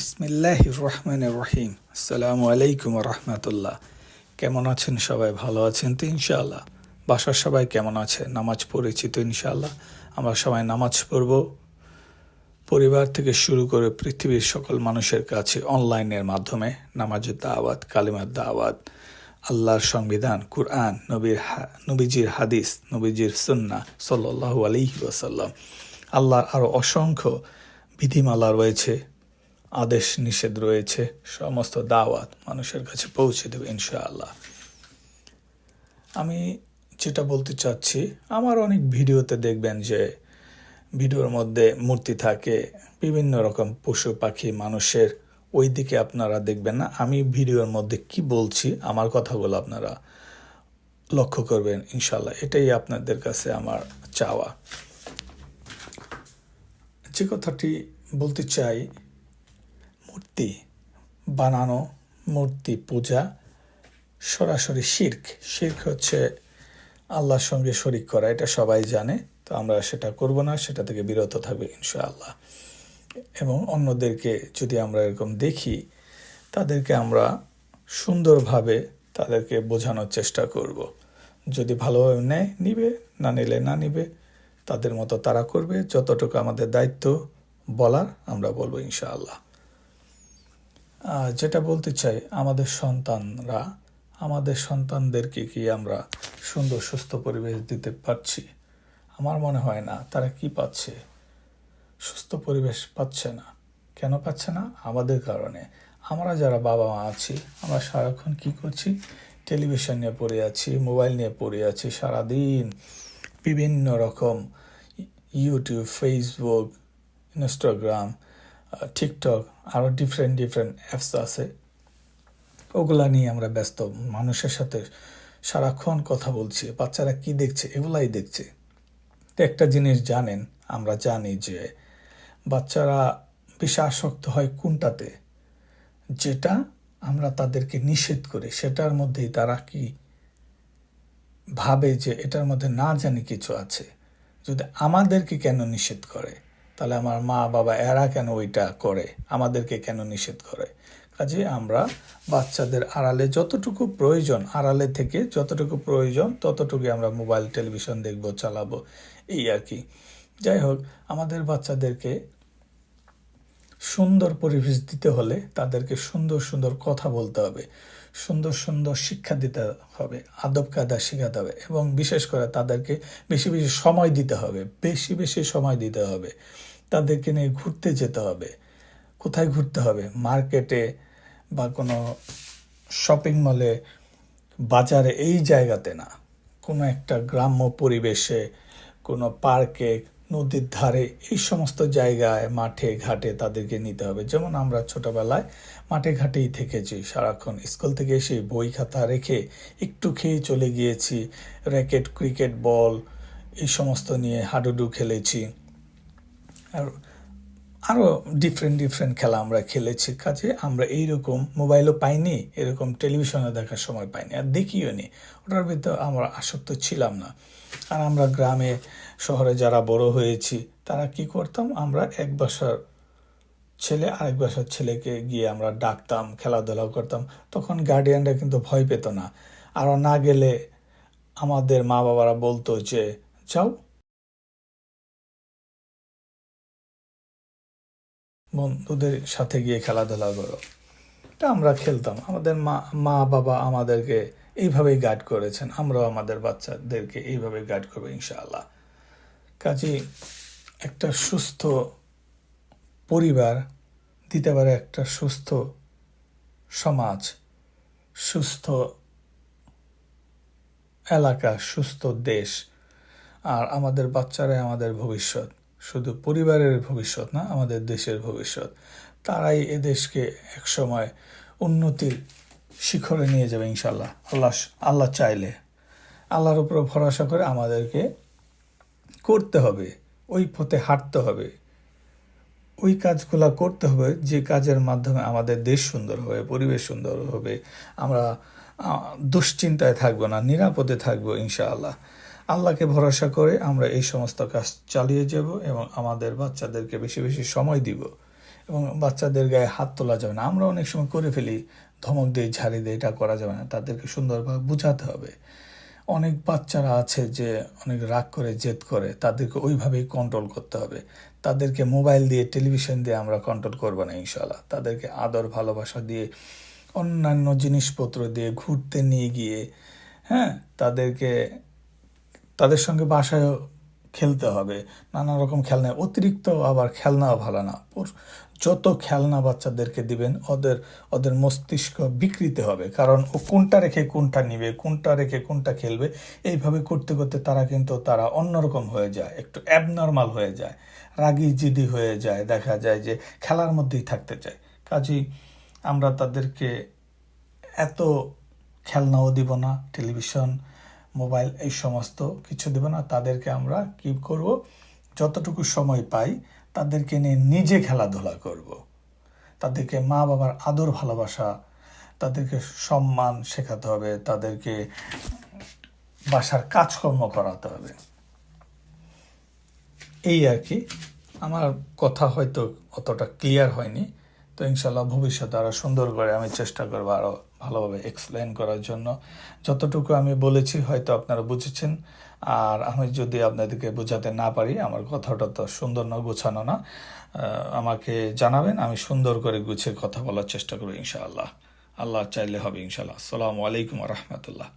বিসমিল্লাহ রহমান রহিম আসসালামু আলাইকুম রহমতুল্লাহ কেমন আছেন সবাই? ভালো আছেন তো ইনশাআল্লাহ? বাসার সবাই কেমন আছে? নামাজ পড়েছি তো ইনশাআল্লাহ। আমরা সবাই নামাজ পড়ব। পরিবার থেকে শুরু করে পৃথিবীর সকল মানুষের কাছে অনলাইনের মাধ্যমে নামাজের দাওয়াত, কালিমার দাওয়াত, আল্লাহর সংবিধান, কুরআন, নবীর নবীজির হাদিস, নবীজির সুন্না সাল্লাল্লাহু আলাইহি ওয়াসাল্লাম। আল্লাহর আরও অসংখ্য বিধিমালা রয়েছে। আদেশ নিষেধ রয়েছে। সমস্ত দাওয়াত মানুষের কাছে পৌঁছে দেবে ইনশাআল্লাহ। আমি যেটা বলতে চাচ্ছি, আমার অনেক ভিডিওতে দেখবেন যে ভিডিওর মধ্যে মূর্তি থাকে, বিভিন্ন রকম পশু পাখি মানুষের। ওই দিকে আপনারা দেখবেন না, আমি ভিডিওর মধ্যে কি বলছি, আমার কথাগুলো আপনারা লক্ষ্য করবেন ইনশাল্লাহ এটাই আপনাদের কাছে আমার চাওয়া। যে কথাটি বলতে চাই মূর্তি বানানো, মূর্তি পূজা, সরাসরি শির্ক। শির্ক হচ্ছে আল্লাহর সঙ্গে শরিক করা, এটা সবাই জানে। তো আমরা সেটা করব না, সেটা থেকে বিরত থাকবে ইনশাআল্লাহ। এবং অন্যদেরকে যদি আমরা এরকম দেখি, তাদেরকে আমরা সুন্দরভাবে তাদেরকে বোঝানোর চেষ্টা করব। যদি ভালোভাবে নেয়, নিবে, না নিলে না নিবে, তাদের মতো তারা করবে। যতটুকু আমাদের দায়িত্ব বলার, আমরা বলব ইনশাআল্লাহ। যেটা বলতে চাই, আমাদের সন্তানরা, আমাদের সন্তানদেরকে কি আমরা সুন্দর, সুস্থ পরিবেশ দিতে পারছি? আমার মনে হয় না। তারা কি পাচ্ছে? সুস্থ পরিবেশ পাচ্ছে না। কেন পাচ্ছে না? আমাদের কারণে। আমরা যারা বাবা মা আছি, আমরা সারাক্ষণ কি করছি? টেলিভিশন নিয়ে পড়ে আছি, মোবাইল নিয়ে পড়ে আছি, সারাদিন বিভিন্ন রকম ইউটিউব, ফেসবুক, ইনস্টাগ্রাম টিকটক আরও ডিফারেন্ট ডিফারেন্ট অ্যাপস আছে। ওগুলা নিয়ে আমরা ব্যস্ত। মানুষের সাথে সারাক্ষণ কথা বলছি, বাচ্চারা কি দেখছে এগুলাই দেখছে। তো একটা জিনিস জানেন, আমরা জানি যে বাচ্চারা বেশি আসক্ত হয় কোনটাতে? যেটা আমরা তাদেরকে নিষেধ করি, সেটার মধ্যেই তারা কি ভাবে যে এটার মধ্যে না জানি কিছু আছে। যদি আমাদেরকে কেন নিষেধ করে? তাহলে আমার মা বাবা, এরা কেন ওইটা করে? আমাদেরকে কেন নিষেধ করে? কাজে আমরা বাচ্চাদের আড়ালে যতটুকু প্রয়োজন, আড়ালে থেকে যতটুকু প্রয়োজন ততটুকু আমরা মোবাইল, টেলিভিশন দেখব, চালাবো, এই আর কি। যাই হোক, আমাদের বাচ্চাদেরকে সুন্দর পরিবেশ দিতে হলে তাদেরকে সুন্দর সুন্দর কথা বলতে হবে। সুন্দর সুন্দর শিক্ষা দিতে হবে, আদব কায়দা শেখাতে হবে এবং বিশেষ করে তাদেরকে বেশি বেশি সময় দিতে হবে, বেশি বেশি সময় দিতে হবে। তাদেরকে নিয়ে ঘুরতে যেতে হবে। কোথায় ঘুরতে হবে? মার্কেটে বা কোনো শপিং মলে, বাজারে, এই জায়গাতে না। কোনো একটা গ্রাম্য পরিবেশে, কোনো পার্কে নদীর ধারে এই সমস্ত জায়গায় মাঠে ঘাটে তাদেরকে নিতে হবে। যেমন আমরা ছোটবেলায় মাঠে ঘাটেই থেকেছি, সারাক্ষণ স্কুল থেকে এসে বই খাতা রেখে একটু খেয়ে চলে গিয়েছি, র্যাকেট, ক্রিকেট বল এই সমস্ত নিয়ে হাডুডু খেলেছি। আর আরও ডিফারেন্ট ডিফারেন্ট খেলা আমরা খেলেছি। কাজে আমরা এইরকম মোবাইলও পাইনি, এরকম টেলিভিশনে দেখার সময় পাইনি, আর দেখিও নি। ওটার ভিতরে আমরা আসক্ত ছিলাম না। আর আমরা গ্রামে শহরে যারা বড় হয়েছি, তারা কি করতাম? আমরা এক বাসার ছেলে আরেক বাসার ছেলেকে গিয়ে আমরা ডাকতাম খেলাধুলা করতাম। তখন গার্ডিয়ানরা কিন্তু ভয় পেত না। আর না গেলে আমাদের মা বাবারা বলতো যে, যাও। বন্ধুদের সাথে গিয়ে খেলাধুলা করো। তা আমরা খেলতাম। আমাদের মা মা বাবা আমাদেরকে এইভাবেই গাইড করেছেন। আমরাও আমাদের বাচ্চাদেরকে এইভাবে গাইড করব ইনশাআল্লাহ। কাজে একটা সুস্থ পরিবার দিতে পারে একটা সুস্থ সমাজ, সুস্থ এলাকা, সুস্থ দেশ। আর আমাদের বাচ্চারাই আমাদের ভবিষ্যৎ। শুধু পরিবারের ভবিষ্যৎ না, আমাদের দেশের ভবিষ্যৎ। তারাই এ দেশকে একসময় উন্নতির শিখরে নিয়ে যাবে ইনশাল্লাহ আল্লাহ আল্লাহ চাইলে। আল্লাহর উপর ভরসা করে আমাদেরকে করতে হবে, ওই পথে হাঁটতে হবে। ওই কাজগুলা করতে হবে, যে কাজের মাধ্যমে আমাদের দেশ সুন্দর হবে, পরিবেশ সুন্দর হবে, আমরা দুশ্চিন্তায় থাকব না, নিরাপদে থাকব ইনশাআল্লাহ। আল্লাহকে ভরসা করে আমরা এই সমস্ত কাজ চালিয়ে যাব এবং আমাদের বাচ্চাদেরকে বেশি বেশি সময় দিব এবং বাচ্চাদের গায়ে হাত তোলা যাবে না। আমরা অনেক সময় করে ফেলি, ধমক দিয়ে, ঝাড়ি দিয়ে এটা করা যাবে না, তাদেরকে সুন্দরভাবে বোঝাতে হবে। অনেক বাচ্চারা আছে যে অনেক রাগ করে, জেদ করে, তাদেরকে ওইভাবেই কন্ট্রোল করতে হবে। তাদেরকে মোবাইল দিয়ে টেলিভিশন দিয়ে আমরা কন্ট্রোল করব না ইনশাল্লাহ তাদেরকে আদর, ভালোবাসা দিয়ে, অন্যান্য জিনিসপত্র দিয়ে ঘুরতে নিয়ে গিয়ে হ্যাঁ তাদেরকে, তাদের সঙ্গে বাসায় খেলতে হবে। নানা রকম খেলনা, অতিরিক্ত আবার খেলনাও ভালো না। যত খেলনা বাচ্চাদেরকে দিবেন, ওদের ওদের মস্তিষ্ক বিকৃত হবে। কারণ ও কোনটা রেখে কোনটা নিবে, কোনটা রেখে কোনটা খেলবে, এইভাবে করতে করতে তারা কিন্তু তারা অন্যরকম হয়ে যায়, একটু অ্যাবনর্মাল হয়ে যায়, রাগি জিদি হয়ে যায়, দেখা যায় যে খেলার মধ্যেই থাকতে চায়। কাজেই আমরা তাদেরকে এত খেলনাও দিব না, টেলিভিশন, মোবাইল, এই সমস্ত কিছু দেব না। তাদেরকে আমরা কি করব। যতটুকু সময় পাই তাদেরকে নিয়ে নিজে খেলাধুলা করব। তাদেরকে মা বাবার আদর ভালোবাসা, তাদেরকে সম্মান শেখাতে হবে, তাদেরকে বাসার কাজকর্ম করাতে হবে। এই আর কি। আমার কথা হয়তো অতটা ক্লিয়ার হয়নি। তো ইনশাল্লাহ ভবিষ্যতে আরও সুন্দর করে আমি চেষ্টা করব আরও ভালোভাবে এক্সপ্লেন করার জন্য। যতটুকু আমি বলেছি হয়তো আপনারা বুঝেছেন। আর আমি যদি আপনাদেরকে বোঝাতে না পারি, আমার কথাটা তো সুন্দর না গোছানো না। আমাকে জানাবেন, আমি সুন্দর করে গুছিয়ে কথা বলার চেষ্টা করব ইনশাআল্লাহ। আল্লাহ চাইলে হবে ইনশাআল্লাহ। আসসালামু আলাইকুম রহমতুল্লাহ।